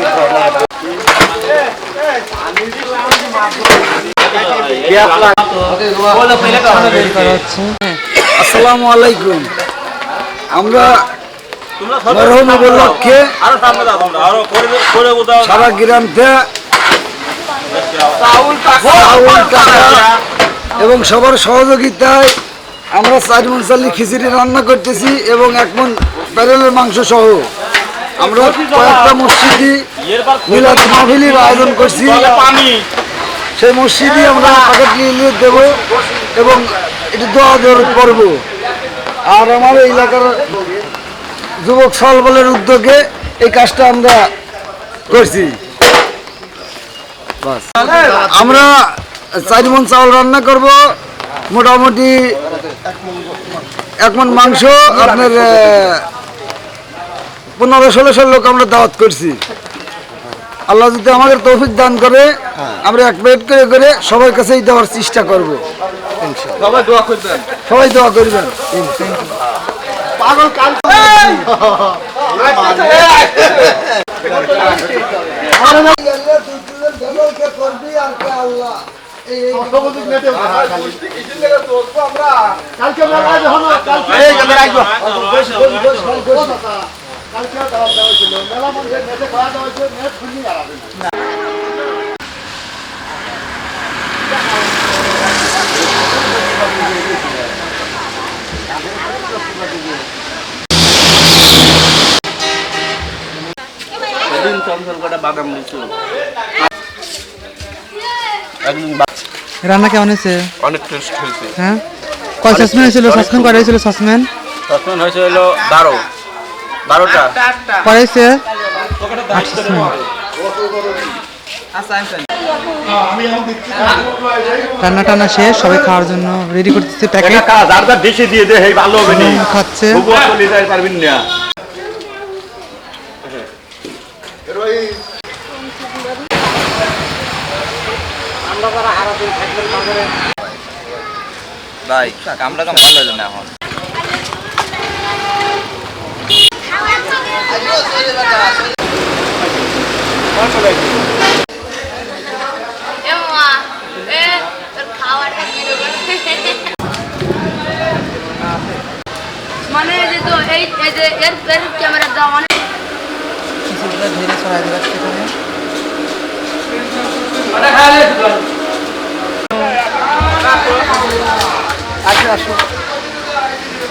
Gracias. আসসালামু আলাইকুম। আমরা মরহুম উপলক্ষে সারা গ্রাম থেকে চাউল টাকা এবং সবার সহযোগিতায় আমরা চার মন চালি খিচুড়ি রান্না করতেছি এবং এক মন প্যারেলের মাংস সহ আমরা কয়েকটা মসজিদি মিলাদ মাহফিলির আয়োজন করছি। সেই মসজিদই আমরা প্যাকেট নিয়ে দেব এবং এটি দোয়া করব আর আমার এলাকার যুবক সলবলের উদ্যোগে এই কাজটা আমরা করছি। আমরা চার মন চাউল রান্না করব মোটামুটি এক মন মাংস আপনার পনেরো ষোলোশো লোক আমরা দাওয়াত করছি আল্লাহ যদি আমাদের তৌফিক দান করে আমরা এক প্লেট করে করে সবার কাছেই দেওয়ার চেষ্টা করব সবাই দোয়া করবেন সবাই দোয়া করবেন সেদিন চঞ্চল করে বাদাম দিচ্ছিল রান্না কেমন হয়েছে? অনেক টেস্ট হয়েছে। হ্যাঁ? কয় সসম্যান হয়েছিল? সসম্যান কটা হয়েছিল সসম্যান তখন হয়েছে হলো বারো বারোটা। হয়েছে আট রান্না টান্না শেষ সবাই খাওয়ার জন্য রেডি করতেছে প্যাকেট দেশে দিয়ে দে এই ভালো হবে নি। খাচ্ছে। চলে যায় পারবেন না। ভাই কামড়া কাম ভালো হলো না এখন। মানে যে তো এই এই যে এর এর ক্যামেরা দাও মানে ধীরে সরাই দেবে সেখানে আসো আসো